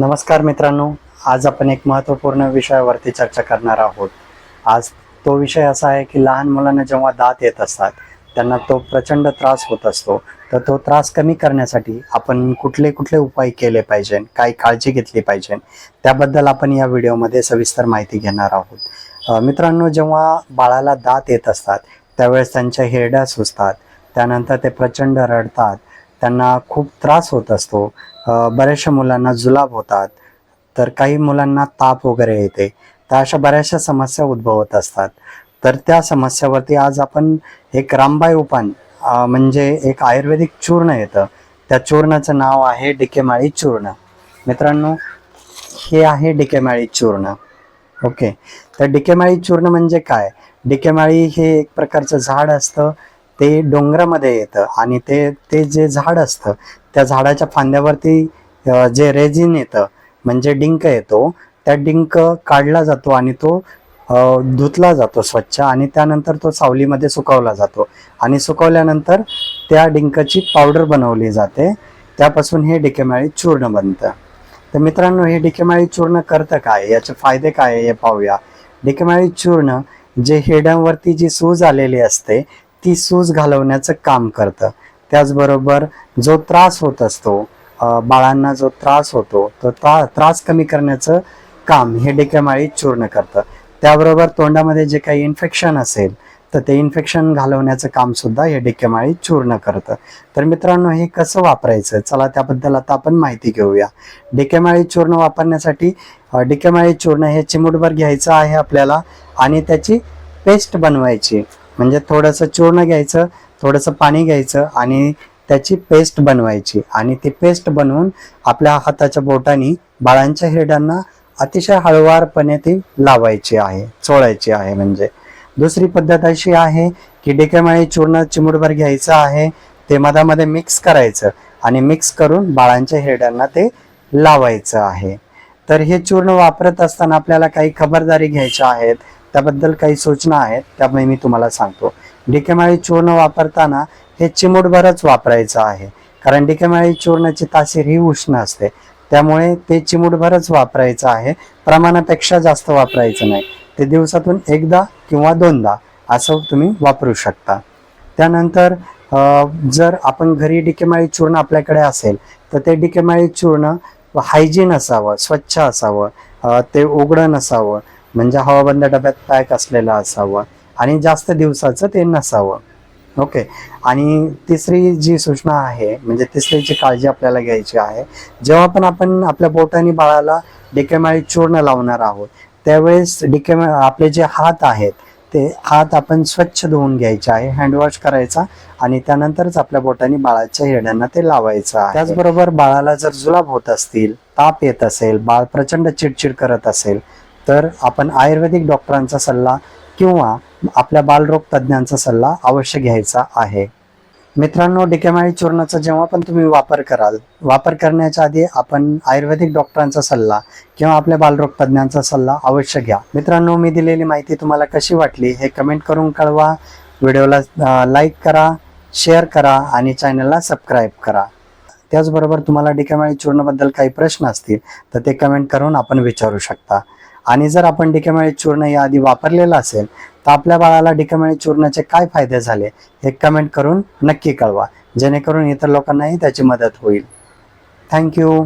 नमस्कार मित्रांनो आज आपण एक महत्त्वपूर्ण विषयावरती चर्चा करणार आहोत. आज तो विषय असा आहे की लहान मुलांना जेव्हा दात येत असतात त्यांना तो प्रचंड त्रास होत असतो. तर तो त्रास कमी करण्यासाठी आपण कुठले कुठले उपाय केले पाहिजे काय काळजी घेतली पाहिजे त्याबद्दल आपण या व्हिडिओमध्ये सविस्तर माहिती घेणार आहोत. मित्रांनो जेव्हा बाळाला दात येत असतात त्यावेळेस त्यांच्या हिरड्या सुचतात त्यानंतर ते प्रचंड रडतात त्यांना खूप त्रास होत असतो. बऱ्याचशा मुलांना जुलाब होतात. तर काही मुलांना ताप वगैरे येते. तर अशा बऱ्याचशा समस्या उद्भवत असतात. तर त्या समस्यावरती आज आपण एक रामबाई उपान म्हणजे एक आयुर्वेदिक चूर्ण येतं. त्या चूर्णाचं नाव आहे डिकेमाळी चूर्ण. मित्रांनो हे आहे डिकेमाळी चूर्ण. ओके. तर डिकेमाळी चूर्ण म्हणजे काय? डिकेमाळी हे एक प्रकारचं झाड असतं. ते डोंगरामध्ये येतं आणि ते ते जे झाड असतं त्या झाडाच्या फांद्यावरती जे रेझिन येतं म्हणजे डिंक येतो त्या डिंक काढला जातो आणि तो धुतला जातो स्वच्छ आणि त्यानंतर तो सावलीमध्ये सुकवला जातो. आणि सुकवल्यानंतर त्या डिंकाची पावडर बनवली जाते. त्यापासून हे डिकेमाळी चूर्ण बनतं. तर मित्रांनो हे डिकेमाळी चूर्ण करतं काय? याचे फायदे काय हे पाहूया. डिकेमाळी चूर्ण जे हेडांवरती जी सूज आलेली असते ती सूज घालवण्याचं काम करतं. त्याचबरोबर जो त्रास होत असतो बाळांना जो त्रास होतो तो त्रा त्रास कमी करण्याचं काम हे डिकेमाळी चूर्ण करतं. त्याबरोबर तोंडामध्ये जे काही इन्फेक्शन असेल तर ते इन्फेक्शन घालवण्याचं काम सुद्धा हे डिकेमाळी चूर्ण करतं. तर मित्रांनो हे कसं वापरायचं? चला त्याबद्दल आता आपण माहिती घेऊया. डिकेमाळी चूर्ण वापरण्यासाठी अ, चूर्ण हे चिमूटभर घ्यायचं आहे आपल्याला आणि त्याची पेस्ट बनवायची. म्हणजे थोडंसं चूर्ण घ्यायचं थोडंसं पाणी घ्यायचं आणि त्याची पेस्ट बनवायची. आणि ती पेस्ट बनवून आपल्या हाताच्या बोटाने बाळांच्या हिरड्यांना अतिशय हळुवारपणे ती लावायची आहे चोळायची आहे म्हणजे. दुसरी पद्धत अशी आहे की डिकेमाळी चूर्ण चिमुडभर घ्यायचं आहे ते मधामध्ये मिक्स करायचं आणि मिक्स करून बाळांच्या हिरड्यांना ते लावायचं आहे. तर हे चूर्ण वापरत असताना आपल्याला काही खबरदारी घ्यायच्या आहेत त्याबद्दल काही सूचना आहेत त्यामुळे मी तुम्हाला सांगतो. डिकेमाळी चूर्ण वापरताना हे चिमूटभरच वापरायचं आहे. कारण डिकेमाळी चूर्णाची तासीर ही उष्ण असते. त्यामुळे ते चिमूटभरच वापरायचं आहे. प्रमाणापेक्षा जास्त वापरायचं नाही. ते दिवसातून एकदा किंवा दोनदा असं तुम्ही वापरू शकता. त्यानंतर जर आपण घरी डिकेमाळी चूर्ण आपल्याकडे असेल तर ते डिकेमाळी चूर्ण हायजीन असावं स्वच्छ असावं ते उघडं नसावं म्हणजे हवाबंद डब्यात पॅक असलेलं असावं? आणि जास्त दिवसाचं ते नसावं. ओके. आणि तिसरी जी सूचना आहे म्हणजे तिसरी जी काळजी आपल्याला घ्यायची आहे जेव्हा पण आपण आपल्या बोटाने बाळाला डिकेमाळी चूर्ण लावणार आहोत त्यावेळेस डिकेमा आपले जे हात आहेत ते हात आपण स्वच्छ धुवून घ्यायचे आहे हँडवॉश करायचा आणि त्यानंतरच आपल्या बोटाने बाळाच्या हिरड्यांना ते लावायचं आहे. त्याचबरोबर बाळाला जर जुलाब होत असतील ताप येत असेल बाळ प्रचंड चिडचिड करत असेल तर आपण आयुर्वेदिक डॉक्टरांचा सल्ला किंवा आपल्या बालरोग तज्ज्ञांचा सल्ला अवश्य घ्यायचा आहे. मित्रांनो डिकेमाळी चूर्णाचा जेव्हा पण तुम्ही वापर कराल वापर करण्याच्या आधी आपण आयुर्वेदिक डॉक्टरांचा सल्ला किंवा आपल्या बालरोग तज्ज्ञांचा सल्ला अवश्य घ्या. मित्रांनो मी दिलेली माहिती तुम्हाला कशी वाटली हे कमेंट करून कळवा. व्हिडिओला लाईक करा शेअर करा आणि चॅनलला सबस्क्राईब करा. त्याचबरोबर तुम्हाला डिकेमाळी चूर्णाबद्दल काही प्रश्न असतील तर ते कमेंट करून आपण विचारू शकता. आणि जर आपण डिकेमाळी चूर्ण याआधी वापरलेलं असेल तर आपल्या बाळाला डिकेमाळी चूर्णाचे काय फायदे झाले हे कमेंट करून नक्की कळवा. जेणेकरून इतर लोकांनाही त्याची मदत होईल. थँक्यू